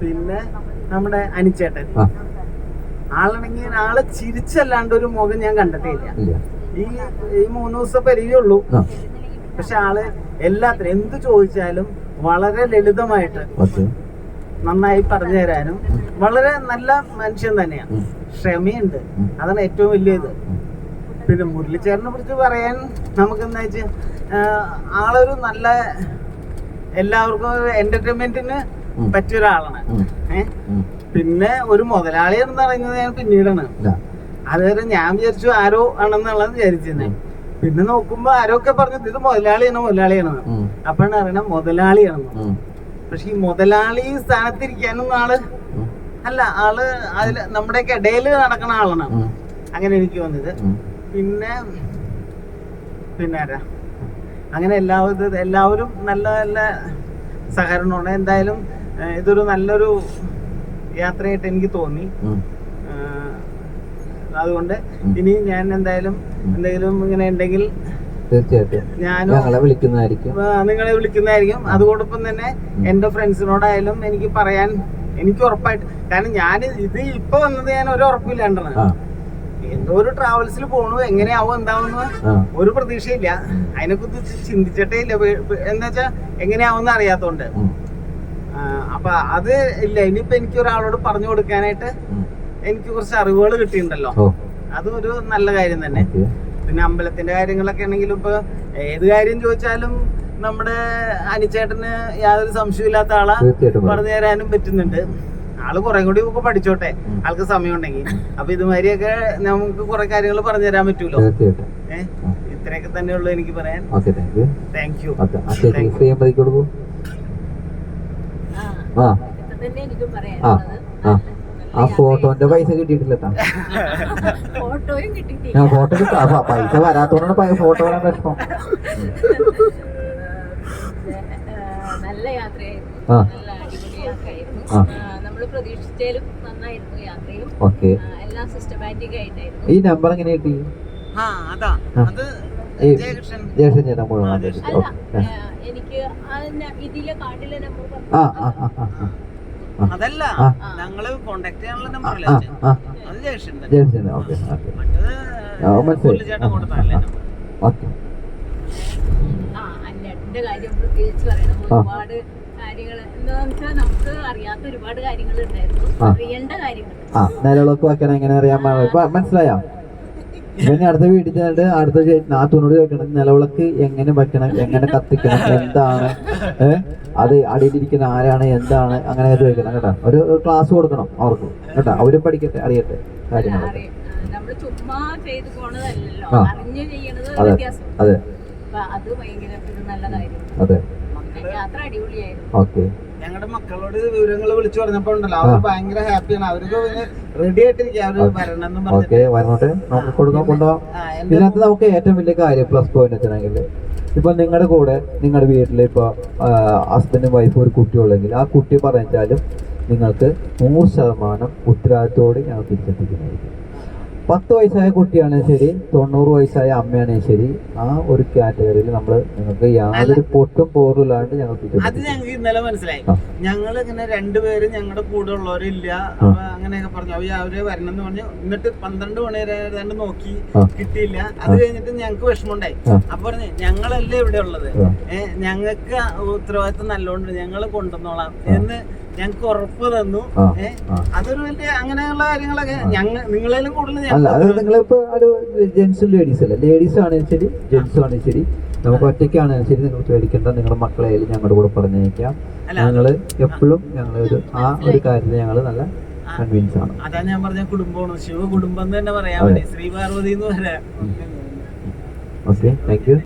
പിന്നെ നമ്മുടെ അനിച്ചേട്ടൻ. ആളാണെങ്കിൽ ആളെ ചിരിച്ചല്ലാണ്ട് ഒരു മുഖം ഞാൻ കണ്ടിട്ടേ ഇല്ല. ഇല്ല. ഈ ഈ മൂന്ന് ദിവസം പരിചയമുള്ളൂ പക്ഷെ ആൾ എല്ലാത്തിനും എന്ത് ചോദിച്ചാലും വളരെ ലളിതമായിട്ട് നന്നായി പറഞ്ഞു തരാനും വളരെ നല്ല മനുഷ്യൻ തന്നെയാണ്. ക്ഷമയുണ്ട്. അതാണ് ഏറ്റവും വലിയത്. പിന്നെ മുരളിച്ചേരനെ കുറിച്ച് പറയാൻ നമുക്ക് എന്താ വെച്ചാൽ ആളൊരു നല്ല എല്ലാവർക്കും എന്റർടൈൻമെന്റിന്. പറ്റിയ ഒരാളാണ്. പിന്നെ ഒരു മുതലാളി എന്ന് പറയുന്നത് ഞാൻ പിന്നീടാണ്. അതുവരെ ഞാൻ വിചാരിച്ചു ആരോ ആണെന്നുള്ളത് വിചാരിച്ചിരുന്നെ. പിന്നെ നോക്കുമ്പോ ആരോ ഒക്കെ പറഞ്ഞു ഇത് മുതലാളിയാണ് മുതലാളിയാണ്. അപ്പഴാണ് അറിയണ മുതലാളിയാണെന്ന്. പക്ഷെ ഈ മുതലാളി സ്ഥാനത്തിരിക്കാനൊന്നും ആൾ അല്ല ആൾ അതിൽ നമ്മുടെയൊക്കെ ഇടയിൽ നടക്കുന്ന ആളാണ്. അങ്ങനെ എനിക്ക് വന്നത് പിന്നെ പിന്നെ ആരാ? അങ്ങനെ എല്ലാവരും എല്ലാവരും നല്ല നല്ല സഹകരണമാണ്. എന്തായാലും ഇതൊരു നല്ലൊരു യാത്രയായിട്ട് എനിക്ക് തോന്നി. അതുകൊണ്ട് ഇനി ഞാൻ എന്തായാലും എന്തെങ്കിലും ഇങ്ങനെ ഉണ്ടെങ്കിൽ തീർച്ചയായിട്ടും. ഞങ്ങളെ വിളിക്കുന്നതായിരിക്കും. നിങ്ങളെ വിളിക്കുന്നതായിരിക്കും. അതോടൊപ്പം തന്നെ എന്റെ ഫ്രണ്ട്സിനോടായാലും എനിക്ക് പറയാൻ എനിക്ക് ഉറപ്പായിട്ട് കാരണം ഞാൻ ഇത് ഇപ്പൊ വന്നത് ഞാൻ ഒരു ഉറപ്പില്ലാണ്ടാണ്. എന്തോ ഒരു ട്രാവൽസിൽ പോണു. എങ്ങനെയാവും എന്താവുന്ന ഒരു പ്രതീക്ഷയില്ല. അതിനെ കുറിച്ച് ചിന്തിച്ചിട്ടേ ഇല്ല. എന്താ വെച്ചാ എങ്ങനെയാവുന്ന അറിയാത്തോണ്ട്. അപ്പൊ അത് ഇല്ല. ഇനിയിപ്പോ എനിക്ക് ഒരാളോട് പറഞ്ഞു കൊടുക്കാനായിട്ട് എനിക്ക് കുറച്ച് അറിവുകൾ കിട്ടിയിട്ടുണ്ടല്ലോ. അതും ഒരു നല്ല കാര്യം തന്നെ. പിന്നെ അമ്പലത്തിന്റെ കാര്യങ്ങളൊക്കെ ആണെങ്കിലും ഇപ്പൊ ഏത് കാര്യം ചോദിച്ചാലും നമ്മുടെ അനിച്ചേട്ടന് യാതൊരു സംശയമില്ലാത്ത ഇല്ലാത്ത ആളെ പറഞ്ഞു തരാനും പറ്റുന്നുണ്ട്. ആൾ കുറെ കൂടി ഒക്കെ പഠിച്ചോട്ടെ. ആൾക്ക് സമയം ഉണ്ടെങ്കിൽ അപ്പൊ ഇതുമാതിരിയൊക്കെ നമുക്ക് കുറെ കാര്യങ്ങൾ പറഞ്ഞു തരാൻ പറ്റൂലോ? ഏഹ് ഇത്രയൊക്കെ തന്നെയുള്ളൂ എനിക്ക് പറയാൻ. താങ്ക് യു ആ. ആ. ആ. ആ ആ ഫോട്ടോന്റെ പൈസ കിട്ടിയിട്ടില്ല കിട്ടിയിട്ടില്ല ഫോട്ടോ കിട്ടാ. പൈസ വരാത്തോണ്ടാണ് ഫോട്ടോ വരാൻ ഏഹ് നല്ല യാത്രയായിരുന്നു. ആ. നല്ല അടിപൊളി യാത്രയായിരുന്നു. നമ്മൾ പ്രതീക്ഷിച്ചാലും നന്നായിരുന്നു യാത്രയും. ഓക്കെ. എല്ലാം സിസ്റ്റമാറ്റിക് ആയിട്ടായിരുന്നു. ഈ നമ്പർ എങ്ങനെ കിട്ടി ആ അതാ. ആ. അത് ജയകൃഷ്ണൻ. ജേഷൻ ചേട്ടാ മുഴുവൻ ആ, ആ ആ ആ അതല്ല ഞങ്ങൾ കോണ്ടാക്ട് ചെയ്യാനുള്ള നമ്പർ അത് ഓക്കെ ഓക്കെ. കാര്യം പ്രത്യേകിച്ച് പറയണം. ഒരുപാട് കാര്യങ്ങൾ എന്താന്ന് വെച്ചാൽ നമുക്ക് അറിയാത്ത ഒരുപാട് കാര്യങ്ങൾ ഉണ്ടായിരുന്നു അറിയേണ്ട കാര്യങ്ങൾ. ആ നിലവിളക്ക് വെക്കണം എങ്ങനെ അറിയാൻ മനസ്സിലായോ? ഇവന് അടുത്ത വീട്ടിൽ അടുത്ത ആ നാത്തൂനോട് ചോദിക്കണം നിലവിളക്ക് എങ്ങനെ വെക്കണം എങ്ങനെ കത്തിക്കണം എന്താണ്? അത് അടിയിലിരിക്കുന്ന ആരാണ് എന്താണ്? അങ്ങനെ ചോദിക്കണം കേട്ടോ. ഒരു ക്ലാസ് കൊടുക്കണം അവർക്ക് കേട്ടോ. അവരും പഠിക്കട്ടെ അറിയട്ടെ കാര്യങ്ങൾ അതെ അതെ. അത്. ഓക്കെ. ഞങ്ങളുടെ മക്കളോട് വിവരങ്ങൾ വിളിച്ചു പറഞ്ഞപ്പോ ഉണ്ടല്ലോ അവർ ഭയങ്കര ഹാപ്പിയാണ്. അവർക്ക് റെഡി ആയിട്ടിരിക്കും അവർ വരണം എന്നും ഓക്കെ പറഞ്ഞിട്ട് വരണോട്ടെ നമുക്ക് കൊടുക്കാൻ കൊണ്ടുപോകാം ആ, ഇതിനകത്ത് നമുക്ക് ഏറ്റവും വലിയ കാര്യം പ്ലസ് പോയിന്റ് വെച്ചാണെങ്കിൽ ഇപ്പൊ നിങ്ങളുടെ കൂടെ നിങ്ങളുടെ വീട്ടിൽ ഇപ്പൊ ഹസ്ബൻഡും വൈഫും ഒരു കുട്ടി ഉള്ളെങ്കിൽ ആ കുട്ടി പറഞ്ഞാലും നിങ്ങൾക്ക് നൂറ് ശതമാനം ഉത്തരവാദിത്തോടെ ഞങ്ങൾ തിരിച്ചെത്തിക്കുന്നതായിരിക്കും. പത്ത് വയസ്സായ കുട്ടിയാണ് ശരി തൊണ്ണൂറ് വയസ്സായ അമ്മയാണ് ശരി. ആ ഒരു കാറ്റഗറിയിൽ നമ്മൾ നിങ്ങൾക്ക് യാതൊരു പൊട്ടും പോറില്ലാണ്ട് ഞങ്ങൾ അത് ഞങ്ങൾക്ക് ഇന്നലെ മനസ്സിലായി. ഞങ്ങൾ ഇങ്ങനെ രണ്ടുപേരും ഞങ്ങളുടെ കൂടെ ഉള്ളവരില്ല. അങ്ങനെയൊക്കെ പറഞ്ഞു. അവർ അവർ വരണം എന്ന് പറഞ്ഞു. എന്നിട്ട് പന്ത്രണ്ട് മണി വരെ ഏതാണ്ട് നോക്കി കിട്ടിയില്ല. അത് കഴിഞ്ഞിട്ട് ഞങ്ങൾക്ക് വിഷമമുണ്ടായി. അപ്പൊ പറഞ്ഞു ഞങ്ങളല്ലേ ഇവിടെ ഉള്ളത്? ഞങ്ങൾക്ക് ഉത്തരവാദിത്വം നല്ലോണ്ട് ഞങ്ങൾ കൊണ്ടുവന്നോളാം. എന്ന് ഞങ്ങൾക്ക് ഉറപ്പ് തന്നു. അതൊരു വലിയ അങ്ങനെയുള്ള കാര്യങ്ങളൊക്കെ ഞങ്ങൾ നിങ്ങളേലും കൂടുതൽ അല്ല അത് നിങ്ങളിപ്പോ ഒരു ജെന്റ്സും ലേഡീസ് അല്ല? ലേഡീസ് ആണെങ്കിലും ശരി ജെന്റ്സും ആണെങ്കിലും ശരി. നമുക്ക് ഒറ്റയ്ക്കാണെങ്കിലും ശരി നിങ്ങൾ പേടിക്കേണ്ട. നിങ്ങളുടെ മക്കളെയായാലും ഞങ്ങളുടെ കൂടെ പറഞ്ഞേക്കാം ഞങ്ങൾ എപ്പോഴും ഞങ്ങൾ ഒരു ആ ഒരു കാര്യത്തിൽ ഞങ്ങൾ നല്ല. കൺവിൻസ് ആണ്. അതാ ഞാൻ പറഞ്ഞ കുടുംബമാണ്. ശിവ കുടുംബം തന്നെ പറയാൻ. ശ്രീ പാർവതി എന്ന് പറയാം. Okay thank you